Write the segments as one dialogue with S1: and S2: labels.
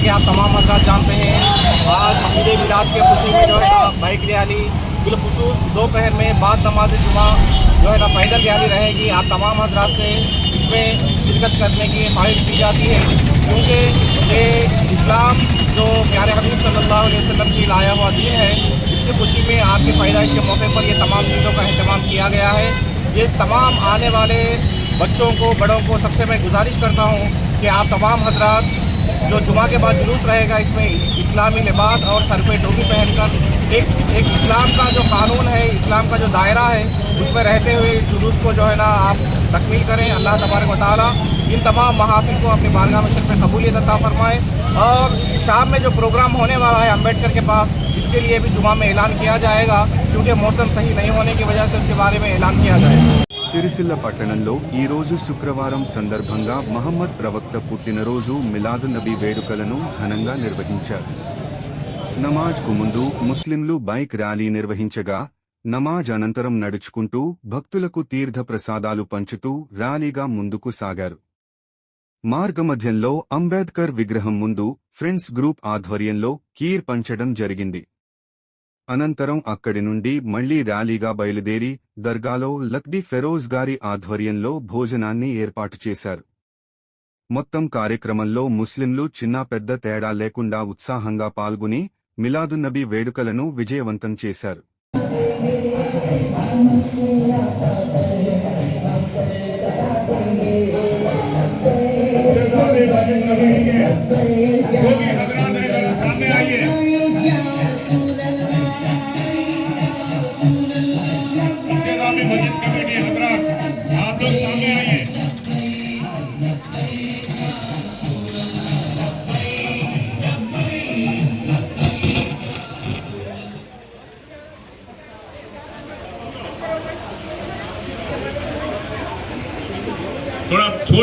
S1: جیسا کہ آپ تمام حضرات جانتے ہیں، آج عید میلاد کے خوشی میں جو ہے نا بائک ریالی بالخصوص دوپہر میں بعد نماز جمعہ جو ہے نا پیدل ریالی رہے گی، آپ تمام حضرات سے اس میں شرکت کرنے کی خواہش کی جاتی ہے۔ کیونکہ یہ اسلام جو پیارے حبیب صلی اللہ علیہ وسلم کی لایا ہوا دین ہے، اس کی خوشی میں آپ کی پیدائش کے موقع پر یہ تمام چیزوں کا اہتمام کیا گیا ہے۔ یہ تمام آنے والے بچوں کو، بڑوں کو سب سے میں گزارش کرتا ہوں کہ آپ تمام حضرات جو جمعہ کے بعد جلوس رہے گا، اس میں اسلامی لباس اور سر پہ ٹوپی پہن کر ایک ایک اسلام کا جو قانون ہے، اسلام کا جو دائرہ ہے، اس میں رہتے ہوئے اس جلوس کو جو ہے نا آپ تکمیل کریں۔ اللہ تبارک و تعالیٰ ان تمام محافل کو اپنی بارگاہ میں شرف قبولیت عطا فرمائے۔ اور شام میں جو پروگرام ہونے والا ہے امبیڈکر کے پاس، اس کے لیے بھی جمعہ میں اعلان کیا جائے گا، کیونکہ موسم صحیح نہیں ہونے کی وجہ سے اس کے بارے میں اعلان کیا جائے گا۔
S2: సిరిసిల్ల పట్టణంలో ఈ రోజు శుక్రవారం సందర్భంగా మహమ్మద్ ప్రవక్త పుట్టినరోజు మిలాద్ నబీ వేడుకలను ఘనంగా నిర్వహించారు. నమాజ్కు ముందు ముస్లింలు బైక్ ర్యాలీ నిర్వహించగా నమాజ్ అనంతరం నడుచుకుంటూ భక్తులకు తీర్థ ప్రసాదాలు పంచుతూ ర్యాలీగా ముందుకు సాగారు. మార్గమధ్యంలో అంబేద్కర్ విగ్రహం ముందు ఫ్రెండ్స్ గ్రూప్ ఆధ్వర్యంలో కీర్ పంచడం జరిగింది. అనంతరం అక్కడి నుండి మళ్ళీ ర్యాలీగా బయలుదేరి దర్గాలో లక్డీ ఫెరోజ్ గారి ఆధ్వర్యంలో భోజనాన్ని ఏర్పాటు చేశారు మొత్తం కార్యక్రమంలో ముస్లింలు చిన్న పెద్ద తేడా లేకుండా ఉత్సాహంగా పాల్గొని మిలాదున్నబీ వేడుకలను విజయవంతం చేశారు
S3: Yeah.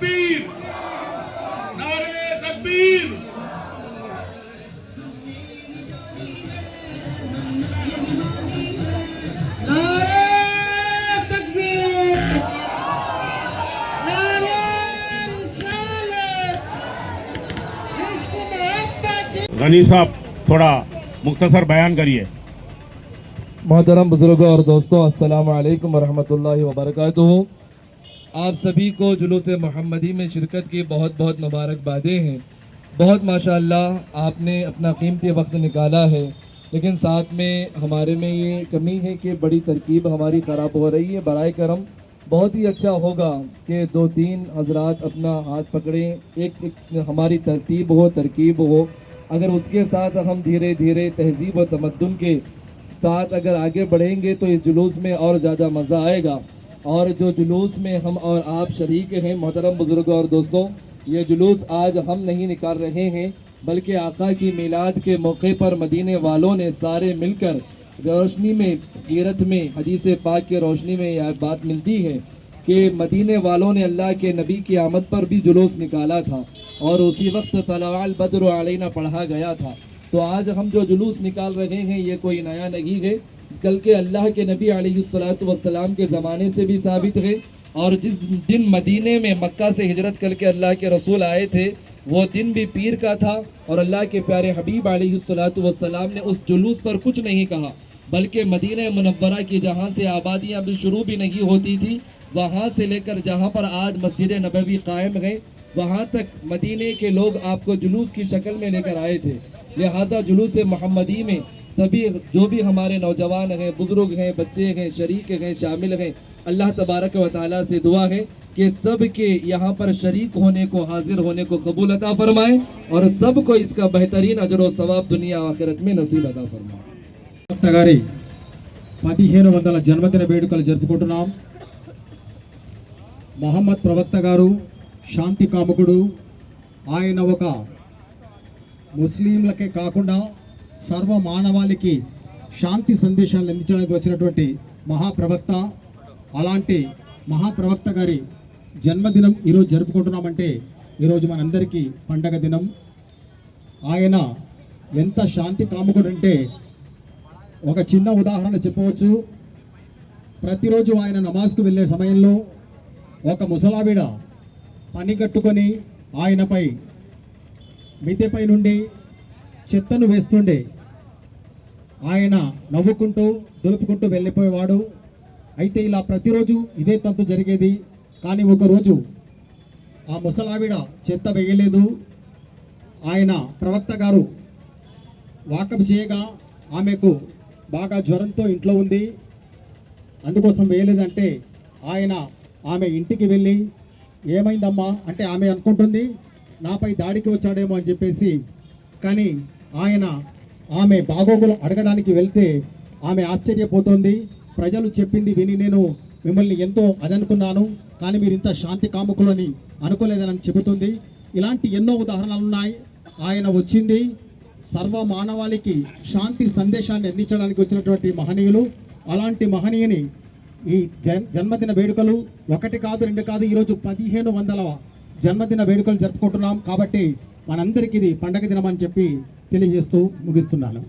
S3: تکبیر نعرے تکبیر۔ غنی صاحب تھوڑا مختصر بیان کریے۔ محترم بزرگوں اور دوستوں السلام علیکم ورحمۃ
S4: اللہ وبرکاتہ۔ آپ سبھی کو جلوس محمدی میں شرکت کی بہت بہت مبارکبادیں ہیں۔ بہت ماشاءاللہ آپ نے اپنا قیمتی وقت نکالا ہے، لیکن ساتھ میں ہمارے میں یہ کمی ہے کہ بڑی ترکیب ہماری خراب ہو رہی ہے۔ برائے کرم، بہت ہی اچھا ہوگا کہ دو تین حضرات اپنا ہاتھ پکڑیں، ایک ایک ہماری ترتیب ہو، ترکیب ہو۔ اگر اس کے ساتھ ہم دھیرے دھیرے تہذیب و تمدن کے ساتھ اگر آگے بڑھیں گے تو اس جلوس میں اور زیادہ مزہ آئے گا۔ اور جو جلوس میں ہم اور آپ شریک ہیں، محترم بزرگوں اور دوستوں، یہ جلوس آج ہم نہیں نکال رہے ہیں، بلکہ آقا کی میلاد کے موقع پر مدینے والوں نے سارے مل کر روشنی میں سیرت میں، حدیث پاک کے روشنی میں یہ بات ملتی ہے کہ مدینے والوں نے اللہ کے نبی کی آمد پر بھی جلوس نکالا تھا اور اسی وقت طلوال بدر علینا پڑھا گیا تھا۔ تو آج ہم جو جلوس نکال رہے ہیں، یہ کوئی نیا نہیں ہے۔ کل کے اللہ کے نبی علیہ السلاۃ وسلام کے زمانے سے بھی ثابت ہے اور جس دن مدینے میں مکہ سے ہجرت کر کے اللہ کے رسول آئے تھے، وہ دن بھی پیر کا تھا۔ اور اللہ کے پیارے حبیب علیہ السلاۃ والسلام نے اس جلوس پر کچھ نہیں کہا، بلکہ مدینہ منورہ کی جہاں سے آبادیاں بھی شروع بھی نہیں ہوتی تھی وہاں سے لے کر جہاں پر آج مسجد نبوی قائم ہیں، وہاں تک مدینہ کے لوگ آپ کو جلوس کی شکل میں لے کر آئے تھے۔ لہٰذا جلوس محمدی میں سبھی جو بھی ہمارے نوجوان ہیں، بزرگ ہیں، بچے ہیں، شریک ہیں، شامل ہیں، اللہ تبارک و تعالیٰ سے دعا ہے کہ سب کے یہاں پر شریک ہونے کو، حاضر ہونے کو قبول عطا فرمائے اور سب کو اس کا بہترین اجر
S5: و ثواب دنیا آخرت میں نصیب عطا فرمائے۔ పదిహేను వందల జన్మదిన వేడుకలు జరుపుకుంటున్నాం మహమ్మద్ ప్రవక్త شانتی کامکڑو కాముకుడు ఆయన مسلم لکے کاکنڈا సర్వ మానవాళికి శాంతి సందేశాలను అందించడానికి వచ్చినటువంటి మహాప్రవక్త అలాంటి మహాప్రవక్త గారి జన్మదినం ఈరోజు జరుపుకుంటున్నామంటే ఈరోజు మనందరికీ పండగ దినం. ఆయన ఎంత శాంతి కాముకుడు అంటే ఒక చిన్న ఉదాహరణ చెప్పవచ్చు. ప్రతిరోజు ఆయన నమాజ్కు వెళ్ళే సమయంలో ఒక ముసలావిడ పని కట్టుకొని ఆయనపై మితెపై నుండి చెత్తను వేస్తుండే. ఆయన నవ్వుకుంటూ దొరుపుకుంటూ వెళ్ళిపోయేవాడు. అయితే ఇలా ప్రతిరోజు ఇదే తంతు జరిగేది. కానీ ఒకరోజు ఆ ముసలావిడ చెత్త వేయలేదు. ఆయన ప్రవక్త గారు వాకప్ చేయగా ఆమెకు బాగా జ్వరంతో ఇంట్లో ఉంది. అందుకోసం వేయలేదంటే ఆయన ఆమె ఇంటికి వెళ్ళి ఏమైందమ్మా? అంటే ఆమె అనుకుంటుంది. నాపై దాడికి వచ్చాడేమో అని చెప్పేసి కానీ ఆయన ఆమె బాగోగులు అడగడానికి వెళ్తే ఆమె ఆశ్చర్యపోతోంది. ప్రజలు చెప్పింది విని నేను మిమ్మల్ని ఎంతో అదనుకున్నాను కానీ మీరు ఇంత శాంతి కాముకులని అనుకోలేదని చెబుతుంది. ఇలాంటి ఎన్నో ఉదాహరణలు ఉన్నాయి ఆయన వచ్చింది. సర్వ మానవాళికి శాంతి సందేశాన్ని అందించడానికి వచ్చినటువంటి మహనీయులు. అలాంటి మహనీయుని ఈ జన్ జన్మదిన వేడుకలు ఒకటి కాదు రెండు కాదు ఈరోజు పదిహేను వందల జన్మదిన వేడుకలు జరుపుకుంటున్నాం. కాబట్టి మనందరికీ ఇది పండగ దినం అని చెప్పి తెలియజేస్తూ ముగిస్తున్నాను.